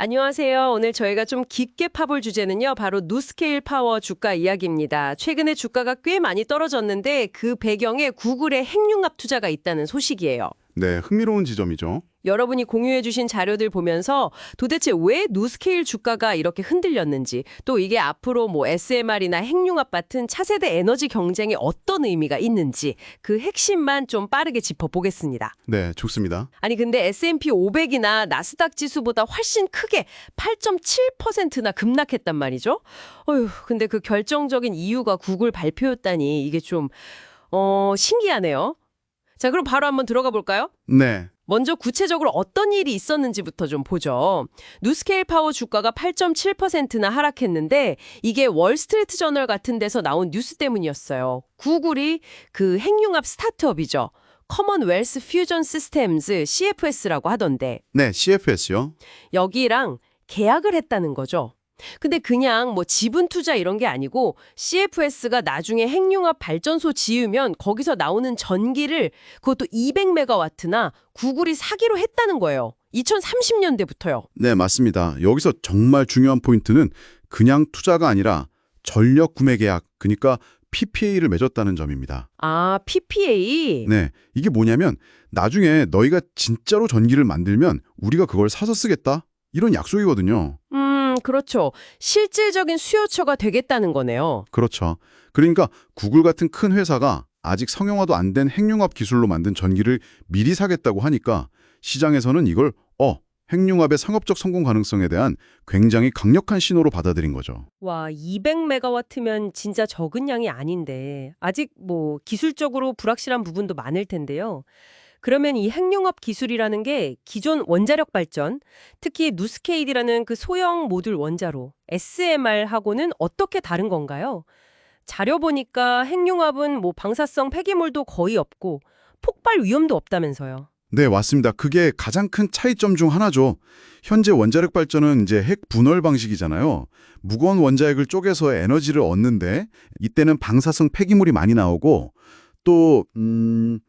안녕하세요. 오늘 저희가 좀 깊게 파볼 주제는요. 바로 누스케일 파워 주가 이야기입니다. 최근에 주가가 꽤 많이 떨어졌는데 그 배경에 구글의 핵융합 투자가 있다는 소식이에요. 네, 흥미로운 지점이죠. 여러분이 공유해 주신 자료들 보면서 도대체 왜 누스케일 주가가 이렇게 흔들렸는지 또 이게 앞으로 뭐 SMR이나 핵융합 같은 차세대 에너지 경쟁에 어떤 의미가 있는지 그 핵심만 좀 빠르게 짚어보겠습니다. 네, 좋습니다. 아니 근데 S&P 500이나 나스닥 지수보다 훨씬 크게 8.7%나 급락했단 말이죠. 어휴, 근데 그 결정적인 이유가 구글 발표였다니 이게 좀 어, 신기하네요. 자, 그럼 바로 한번 들어가 볼까요? 네, 먼저 구체적으로 어떤 일이 있었는지부터 좀 보죠. 누스케일 파워 주가가 8.7%나 하락했는데 이게 월스트리트 저널 같은 데서 나온 뉴스 때문이었어요. 구글이 그 핵융합 스타트업이죠. 커먼웰스 퓨전 시스템즈 CFS라고 하던데 네, CFS요. 여기랑 계약을 했다는 거죠. 근데 그냥 뭐 지분 투자 이런 게 아니고 CFS가 나중에 핵융합 발전소 지으면 거기서 나오는 전기를 그것도 200메가와트나 구글이 사기로 했다는 거예요. 2030년대부터요. 네, 맞습니다. 여기서 정말 중요한 포인트는 그냥 투자가 아니라 전력 구매 계약, 그러니까 PPA를 맺었다는 점입니다. 아, PPA. 네, 이게 뭐냐면 나중에 너희가 진짜로 전기를 만들면 우리가 그걸 사서 쓰겠다? 이런 약속이거든요. 음, 그렇죠. 실질적인 수요처가 되겠다는 거네요. 그렇죠. 그러니까 구글 같은 큰 회사가 아직 성형화도 안 된 핵융합 기술로 만든 전기를 미리 사겠다고 하니까 시장에서는 이걸 어, 핵융합의 상업적 성공 가능성에 대한 굉장히 강력한 신호로 받아들인 거죠. 와, 200메가와트면 진짜 적은 양이 아닌데 아직 뭐 기술적으로 불확실한 부분도 많을 텐데요. 그러면 이 핵융합 기술이라는 게 기존 원자력 발전, 특히 누스케일이라는 그 소형 모듈 원자로 SMR하고는 어떻게 다른 건가요? 자료 보니까 핵융합은 뭐 방사성 폐기물도 거의 없고 폭발 위험도 없다면서요. 네, 맞습니다. 그게 가장 큰 차이점 중 하나죠. 현재 원자력 발전은 이제 핵 분열 방식이잖아요. 무거운 원자핵을 쪼개서 에너지를 얻는데 이때는 방사성 폐기물이 많이 나오고 또 음,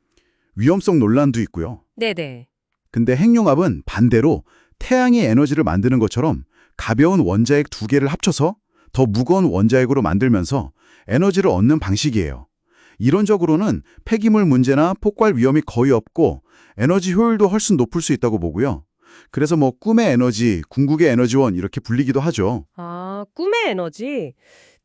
위험성 논란도 있고요. 네네. 근데 핵융합은 반대로 태양이 에너지를 만드는 것처럼 가벼운 원자핵 두 개를 합쳐서 더 무거운 원자핵으로 만들면서 에너지를 얻는 방식이에요. 이론적으로는 폐기물 문제나 폭발 위험이 거의 없고 에너지 효율도 훨씬 높을 수 있다고 보고요. 그래서 뭐 꿈의 에너지, 궁극의 에너지원 이렇게 불리기도 하죠. 아, 꿈의 에너지.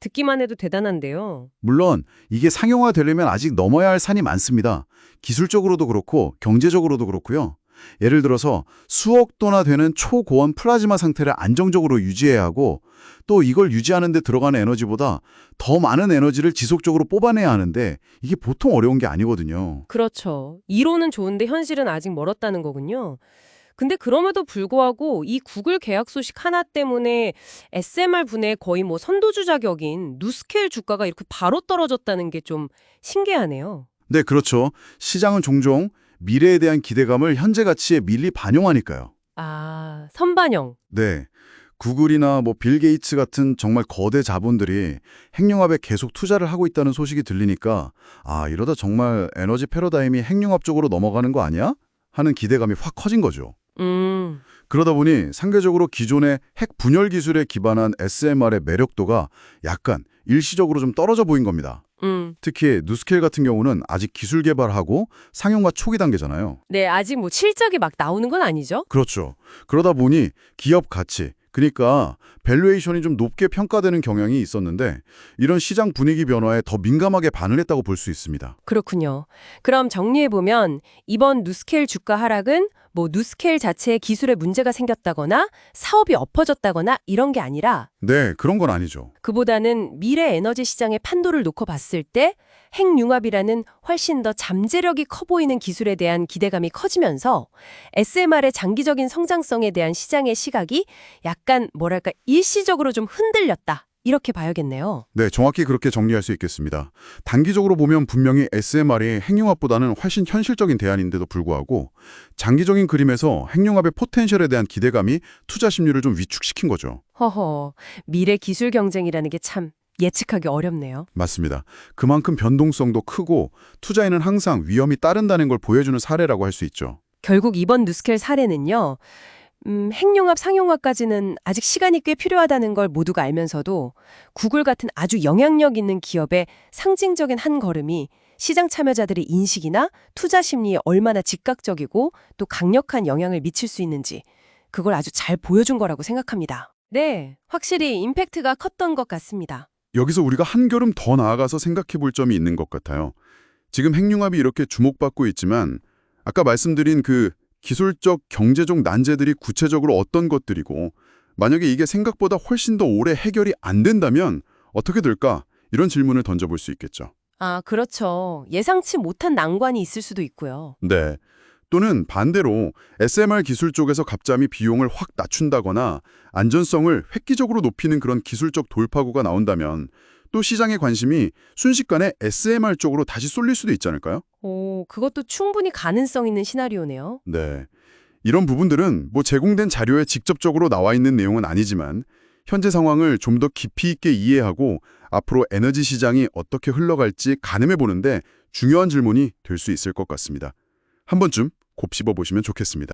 듣기만 해도 대단한데요. 물론 이게 상용화 되려면 아직 넘어야 할 산이 많습니다. 기술적으로도 그렇고 경제적으로도 그렇고요. 예를 들어서 수억 도나 되는 초고온 플라즈마 상태를 안정적으로 유지해야 하고 또 이걸 유지하는 데 들어가는 에너지보다 더 많은 에너지를 지속적으로 뽑아내야 하는데 이게 보통 어려운 게 아니거든요. 그렇죠. 이론은 좋은데 현실은 아직 멀었다는 거군요. 근데 그럼에도 불구하고 이 구글 계약 소식 하나 때문에 SMR 분의 거의 뭐 선도주 자격인 누스케일 주가가 이렇게 바로 떨어졌다는 게 좀 신기하네요. 네, 그렇죠. 시장은 종종 미래에 대한 기대감을 현재 가치에 밀리 반영하니까요. 아, 선반영. 네. 구글이나 뭐 빌 게이츠 같은 정말 거대 자본들이 핵융합에 계속 투자를 하고 있다는 소식이 들리니까 아, 이러다 정말 에너지 패러다임이 핵융합 쪽으로 넘어가는 거 아니야? 하는 기대감이 확 커진 거죠. 음, 그러다 보니 상대적으로 기존의 핵 분열 기술에 기반한 SMR의 매력도가 약간 일시적으로 좀 떨어져 보인 겁니다. 음. 특히 누스케일 같은 경우는 아직 기술 개발하고 상용화 초기 단계잖아요. 네, 아직 뭐 실적이 막 나오는 건 아니죠? 그렇죠. 그러다 보니 기업 가치, 그러니까 밸류에이션이 좀 높게 평가되는 경향이 있었는데 이런 시장 분위기 변화에 더 민감하게 반응했다고 볼 수 있습니다. 그렇군요. 그럼 정리해보면 이번 누스케일 주가 하락은 뭐 누스케일 자체의 기술에 문제가 생겼다거나 사업이 엎어졌다거나 이런 게 아니라 네, 그런 건 아니죠. 그보다는 미래 에너지 시장의 판도를 놓고 봤을 때 핵융합이라는 훨씬 더 잠재력이 커 보이는 기술에 대한 기대감이 커지면서 SMR의 장기적인 성장성에 대한 시장의 시각이 약간 뭐랄까 일시적으로 좀 흔들렸다. 이렇게 봐야겠네요. 네, 정확히 그렇게 정리할 수 있겠습니다. 단기적으로 보면 분명히 SMR이 핵융합보다는 훨씬 현실적인 대안인데도 불구하고 장기적인 그림에서 핵융합의 포텐셜에 대한 기대감이 투자 심리를 좀 위축시킨 거죠. 허허, 미래 기술 경쟁이라는 게 참 예측하기 어렵네요. 맞습니다. 그만큼 변동성도 크고 투자에는 항상 위험이 따른다는 걸 보여주는 사례라고 할 수 있죠. 결국 이번 누스켈 사례는요. 음, 핵융합 상용화까지는 아직 시간이 꽤 필요하다는 걸 모두가 알면서도 구글 같은 아주 영향력 있는 기업의 상징적인 한 걸음이 시장 참여자들의 인식이나 투자 심리에 얼마나 즉각적이고 또 강력한 영향을 미칠 수 있는지 그걸 아주 잘 보여준 거라고 생각합니다. 네, 확실히 임팩트가 컸던 것 같습니다. 여기서 우리가 한 걸음 더 나아가서 생각해 볼 점이 있는 것 같아요. 지금 핵융합이 이렇게 주목받고 있지만 아까 말씀드린 그 기술적, 경제적 난제들이 구체적으로 어떤 것들이고 만약에 이게 생각보다 훨씬 더 오래 해결이 안 된다면 어떻게 될까? 이런 질문을 던져볼 수 있겠죠. 아, 그렇죠. 예상치 못한 난관이 있을 수도 있고요. 네. 또는 반대로 SMR 기술 쪽에서 갑자기 비용을 확 낮춘다거나 안전성을 획기적으로 높이는 그런 기술적 돌파구가 나온다면 또 시장의 관심이 순식간에 SMR 쪽으로 다시 쏠릴 수도 있지 않을까요? 오, 그것도 충분히 가능성 있는 시나리오네요. 네. 이런 부분들은 뭐 제공된 자료에 직접적으로 나와 있는 내용은 아니지만 현재 상황을 좀 더 깊이 있게 이해하고 앞으로 에너지 시장이 어떻게 흘러갈지 가늠해 보는데 중요한 질문이 될 수 있을 것 같습니다. 한 번쯤 곱씹어 보시면 좋겠습니다.